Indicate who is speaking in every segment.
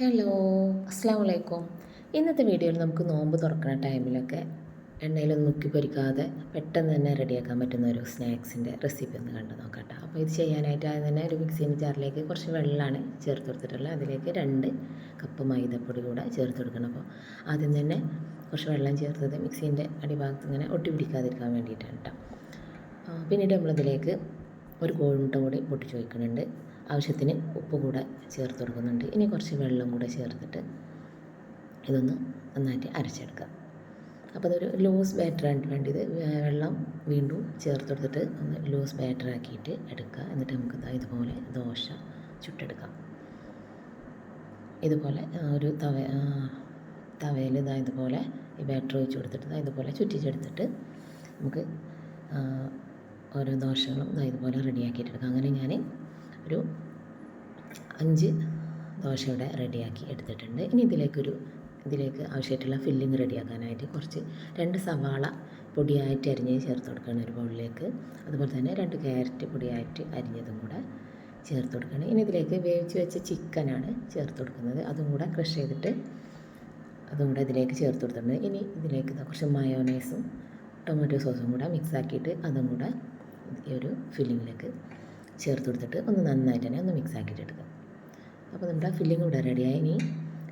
Speaker 1: Hello അസ്സാം വലൈക്കും ഇന്നത്തെ വീഡിയോയിൽ നമുക്ക് നോമ്പ് തുറക്കുന്ന ടൈമിലൊക്കെ എണ്ണയിലൊന്നും മുക്കി പൊരിക്കാതെ പെട്ടെന്ന് തന്നെ റെഡിയാക്കാൻ പറ്റുന്ന ഒരു സ്നാക്സിന്റെ റെസിപ്പി ഒന്ന് കണ്ടു നോക്കട്ടെ. അപ്പോൾ ഇത് ചെയ്യാനായിട്ട് ആദ്യം തന്നെ ഒരു മിക്സിന്റെ ജാറിലേക്ക് കുറച്ച് വെള്ളമാണ് ചേർത്ത് കൊടുത്തിട്ടുള്ളത്. അതിലേക്ക് രണ്ട് കപ്പ് മൈദപ്പൊടി കൂടെ ചേർത്ത് കൊടുക്കണം. അപ്പോൾ ആദ്യം തന്നെ കുറച്ച് വെള്ളം ചേർത്തത് മിക്സീന്റെ അടിഭാഗത്ത് ഇങ്ങനെ ഒട്ടി പിടിക്കാതിരിക്കാൻ വേണ്ടിയിട്ടാണ് കേട്ടോ. പിന്നീട് നമ്മളിതിലേക്ക് ഒരു കോഴിമുട്ട കൂടി പൊട്ടിച്ച് വയ്ക്കുന്നുണ്ട്. ആവശ്യത്തിന് ഉപ്പ് കൂടെ ചേർത്ത് കൊടുക്കുന്നുണ്ട്. ഇനി കുറച്ച് വെള്ളം കൂടെ ചേർത്തിട്ട് ഇതൊന്ന് നന്നായിട്ട് അരച്ചെടുക്കുക. അപ്പോൾ അതൊരു ലൂസ് ബാറ്ററാണ് വേണ്ടിയത് വേ- വെള്ളം വീണ്ടും ചേർത്ത് കൊടുത്തിട്ട് ഒന്ന് ലൂസ് ബാറ്റർ ആക്കിയിട്ട് എടുക്കുക. എന്നിട്ട് നമുക്ക് ഇതുപോലെ ദോശ ചുട്ടെടുക്കാം. ഇതുപോലെ ഒരു തവ തവയിൽ ഇതാ ഇതുപോലെ ഈ ബാറ്റർ ഒഴിച്ച് കൊടുത്തിട്ട് ഇതുപോലെ ചുറ്റിച്ചെടുത്തിട്ട് നമുക്ക് ഓരോ ദോശകളും ഇതാ ഇതുപോലെ റെഡിയാക്കിയിട്ട് എടുക്കാം അങ്ങനെ ഞാൻ ഒരു അഞ്ച് ദോശ ഇവിടെ റെഡിയാക്കി എടുത്തിട്ടുണ്ട്. ഇനി ഇതിലേക്കൊരു ഇതിലേക്ക് ആവശ്യമായിട്ടുള്ള ഫില്ലിങ് റെഡിയാക്കാനായിട്ട് കുറച്ച് രണ്ട് സവാള പൊടിയായിട്ട് അരിഞ്ഞ് ചേർത്ത് കൊടുക്കണം ഒരു ബൗളിലേക്ക്. അതുപോലെ തന്നെ രണ്ട് ക്യാരറ്റ് പൊടിയായിട്ട് അരിഞ്ഞതും കൂടെ ചേർത്ത് കൊടുക്കണം ഇനി ഇതിലേക്ക് വേവിച്ച് വെച്ച ചിക്കനാണ് ചേർത്ത് കൊടുക്കുന്നത്. അതും കൂടെ ക്രഷ് ചെയ്തിട്ട് അതും കൂടെ ഇതിലേക്ക് ചേർത്ത് കൊടുത്തിട്ടുണ്ട്. ഇനി ഇതിലേക്ക് കുറച്ച് മയോണൈസും ടൊമാറ്റോ സോസും കൂടെ മിക്സ് ആക്കിയിട്ട് അതും കൂടെ ഈ ഒരു ഫില്ലിങ്ങിലേക്ക് ചേർത്ത് കൊടുത്തിട്ട് ഒന്ന് നന്നായിട്ട് തന്നെ ഒന്ന് മിക്സ് ആക്കിയിട്ട് എടുക്കുക. അപ്പോൾ നമ്മുടെ ഫില്ലിംഗ് ഇവിടെ റെഡിയായി ഇനി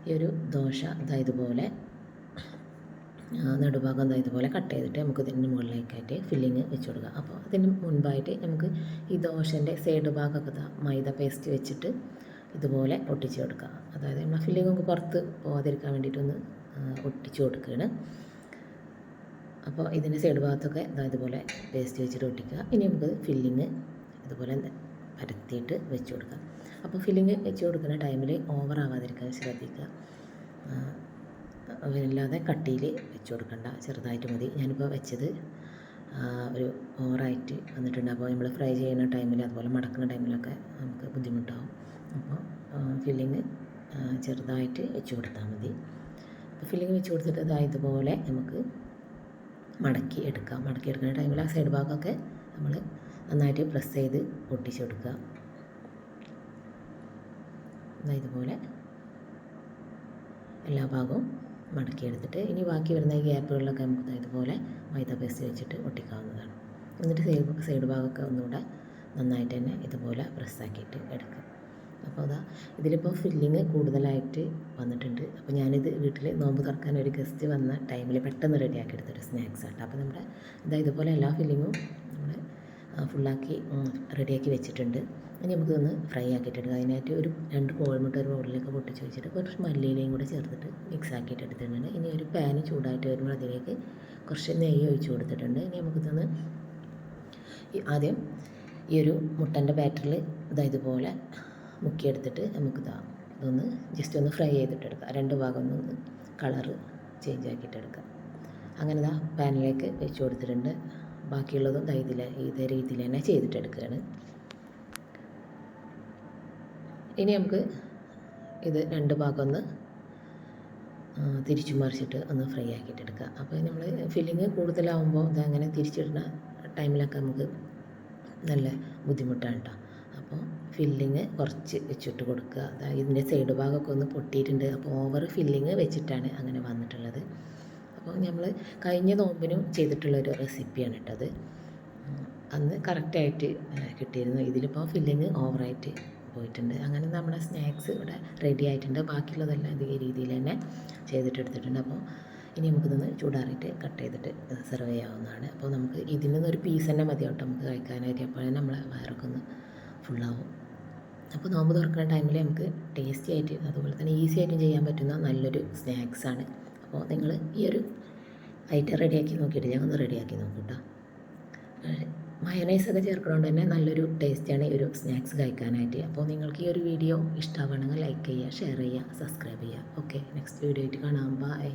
Speaker 1: ഈ ഒരു ദോശ ഇതാ ഇതുപോലെ ആ, നടുഭാഗം ഇതാ ഇതുപോലെ കട്ട് ചെയ്തിട്ട് നമുക്ക് ഇതിന്റെ മുകളിലേക്കായിട്ട് ഫില്ലിങ് വെച്ച് കൊടുക്കുക. അപ്പോൾ അതിന് മുൻപായിട്ട് നമുക്ക് ഈ ദോശന്റെ സൈഡ് ഭാഗമൊക്കെ മൈദ പേസ്റ്റ് വെച്ചിട്ട് ഇതുപോലെ ഒട്ടിച്ച് കൊടുക്കുക. അതായത് നമ്മൾ നമുക്ക് പുറത്ത് പോകാതിരിക്കാൻ വേണ്ടിയിട്ടൊന്ന് ഒട്ടിച്ച് കൊടുക്കുകയാണ്. അപ്പോൾ ഇതിന്റെ സൈഡ് ഭാഗത്തൊക്കെ ഇതാ ഇതുപോലെ പേസ്റ്റ് വെച്ചിട്ട് ഒട്ടിക്കുക. ഇനി നമുക്ക് ഫില്ലിങ് ഇതുപോലെ പരത്തിയിട്ട് വെച്ച് കൊടുക്കാം. അപ്പോൾ ഫില്ലിങ് വെച്ച് കൊടുക്കുന്ന ടൈമിൽ ഓവർ ആവാതിരിക്കാൻ ശ്രദ്ധിക്കുക. ആ, വല്ലാതെ കട്ടിയിൽ വെച്ച് കൊടുക്കണ്ട. ചെറുതായിട്ട് മതി. ഞാനിപ്പോൾ വെച്ചത് ഒരു ഓവറായിട്ട് വന്നിട്ടുണ്ട്. അപ്പോൾ നമ്മൾ ഫ്രൈ ചെയ്യുന്ന ടൈമിൽ അതുപോലെ മടക്കുന്ന ടൈമിലൊക്കെ നമുക്ക് ബുദ്ധിമുട്ടാവും. അപ്പോൾ ഫില്ലിങ് ചെറുതായിട്ട് വെച്ച് കൊടുത്താൽ മതി. അപ്പോൾ ഫില്ലിങ് വെച്ച് കൊടുത്തിട്ട് ഇതായതുപോലെ നമുക്ക് മടക്കി എടുക്കുക. മടക്കി എടുക്കുന്ന ടൈമിൽ ആ സൈഡ് ഭാഗമൊക്കെ നമ്മൾ നന്നായിട്ട് പ്രസ് ചെയ്ത് ഒട്ടിച്ചെടുക്കുക ഇതുപോലെ എല്ലാ ഭാഗവും മടക്കി എടുത്തിട്ട് ഇനി ബാക്കി വരുന്ന ഗ്യാപ്പുകളിലൊക്കെ നമുക്ക് ഇതുപോലെ മൈദ പേസ്റ്റ് വെച്ചിട്ട് ഒട്ടിക്കാവുന്നതാണ്. എന്നിട്ട് സൈഡ് സൈഡ് ഭാഗമൊക്കെ ഒന്നുകൂടെ നന്നായിട്ട് തന്നെ ഇതുപോലെ പ്രസ്സാക്കിയിട്ട് എടുക്കുക. അപ്പോൾ അതാ ഇതിലിപ്പോൾ ഫില്ലിങ് കൂടുതലായിട്ട് വന്നിട്ടുണ്ട്. അപ്പോൾ ഞാനിത് വീട്ടിൽ നോമ്പ് തുറക്കാൻ ഒരു ഗസ്റ്റ് വന്ന ടൈമിൽ പെട്ടെന്ന് റെഡിയാക്കി എടുത്തൊരു സ്നാക്സ് ആണ് അപ്പോൾ നമ്മുടെ ഇതാ ഇതുപോലെ എല്ലാ ഫില്ലിങ്ങും നമ്മൾ ഫുള്ളാക്കി റെഡിയാക്കി വെച്ചിട്ടുണ്ട്. ഇനി നമുക്കൊന്ന് ഫ്രൈ ആക്കിയിട്ടെടുക്കുക അതിനായിട്ട് ഒരു രണ്ട് കോഴിമുട്ട ഒരു ബൗളിലേക്ക് പൊട്ടിച്ച് വെച്ചിട്ട് കുറച്ച് മല്ലിയിലയും കൂടെ ചേർത്തിട്ട് മിക്സ് ആക്കിയിട്ട് എടുത്തിട്ടുണ്ട്. ഇനി ഒരു പാന് ചൂടായിട്ട് വരുമ്പോൾ അതിലേക്ക് കുറച്ച് നെയ്യ് ഒഴിച്ച് കൊടുത്തിട്ടുണ്ട്. ഇനി നമുക്കിതൊന്ന് ആദ്യം ഈ ഒരു മുട്ടന്റെ ബാറ്ററിൽ ഇതാ ഇതുപോലെ മുക്കിയെടുത്തിട്ട് നമുക്ക് ഇതാ ഇതൊന്ന് ജസ്റ്റ് ഒന്ന് ഫ്രൈ ചെയ്തിട്ടെടുക്കാം. രണ്ട് ഭാഗം ഒന്ന് കളറ് ചേഞ്ച് ആക്കിയിട്ടെടുക്കാം. അങ്ങനെ ഇതാ പാനിലേക്ക് വെച്ച് കൊടുത്തിട്ടുണ്ട്. ബാക്കിയുള്ളതും ദാ ഇതിലെ ഇതേ രീതിയിൽ തന്നെ ചെയ്തിട്ടെടുക്കുകയാണ്. ഇനി നമുക്ക് ഇത് രണ്ട് ഭാഗം ഒന്ന് തിരിച്ചു മറിച്ചിട്ട് ഒന്ന് ഫ്രൈ ആക്കിയിട്ട് എടുക്കുക അപ്പോൾ നമ്മൾ ഫില്ലിങ് കൂടുതലാവുമ്പോൾ ഇതങ്ങനെ തിരിച്ചിടുന്ന ടൈമിലൊക്കെ നമുക്ക് നല്ല ബുദ്ധിമുട്ടാണ് കേട്ടോ അപ്പോൾ ഫില്ലിങ് കുറച്ച് വെച്ചിട്ട് കൊടുക്കുക. അതായത് ഇതിന്റെ സൈഡ് ഭാഗമൊക്കെ ഒന്ന് പൊട്ടിയിട്ടുണ്ട്. അപ്പോൾ ഓവർ ഫില്ലിങ് വെച്ചിട്ടാണ് അങ്ങനെ വന്നിട്ടുള്ളത്. അപ്പോൾ നമ്മൾ കഴിഞ്ഞ നോമ്പിനും ചെയ്തിട്ടുള്ളൊരു റെസിപ്പിയാണ് കേട്ടത് ഉം, അന്ന് കറക്റ്റായിട്ട് കിട്ടിയിരുന്നു. ഇതിലിപ്പോൾ ഫില്ലിങ് ഓവറായിട്ട് പോയിട്ടുണ്ട്. അങ്ങനെ നമ്മുടെ സ്നാക്സ് ഇവിടെ റെഡി ആയിട്ടുണ്ട്. ബാക്കിയുള്ളതെല്ലാം ഇതേ രീതിയിൽ തന്നെ ചെയ്തിട്ടെടുത്തിട്ടുണ്ട്. അപ്പോൾ ഇനി നമുക്കിതൊന്ന് ചൂടാറിയിട്ട് കട്ട് ചെയ്തിട്ട് സെർവ് ചെയ്യാവുന്നതാണ്. അപ്പോൾ നമുക്ക് ഇതിൽ നിന്നൊരു പീസ് തന്നെ മതി കേട്ടോ നമുക്ക് കഴിക്കാനായിട്ട്. അപ്പോഴേ നമ്മൾ വയറൊക്കെ ഒന്ന് ഫുള്ളാവും. അപ്പോൾ നോമ്പ് തുറക്കുന്ന ടൈമിൽ നമുക്ക് ടേസ്റ്റി ആയിട്ട് അതുപോലെ തന്നെ ഈസി ആയിട്ടും ചെയ്യാൻ പറ്റുന്ന നല്ലൊരു സ്നാക്സാണ് അപ്പോൾ നിങ്ങൾ ഈ ഒരു ഐറ്റം റെഡിയാക്കി നോക്കിയിട്ട് ഞാൻ ഒന്ന് റെഡിയാക്കി നോക്കൂട്ടോ കേട്ടോ മയനൈസൊക്കെ ചേർക്കുന്നതുകൊണ്ട് തന്നെ നല്ലൊരു ടേസ്റ്റാണ് ഈ ഒരു സ്നാക്സ് കഴിക്കാനായിട്ട്. അപ്പോൾ നിങ്ങൾക്ക് ഈ ഒരു വീഡിയോ ഇഷ്ടമാവണമെങ്കിൽ ലൈക്ക് ചെയ്യുക ഷെയർ ചെയ്യുക സബ്സ്ക്രൈബ് ചെയ്യുക. ഓക്കെ നെക്സ്റ്റ് വീഡിയോ ആയിട്ട് കാണാം. ബൈ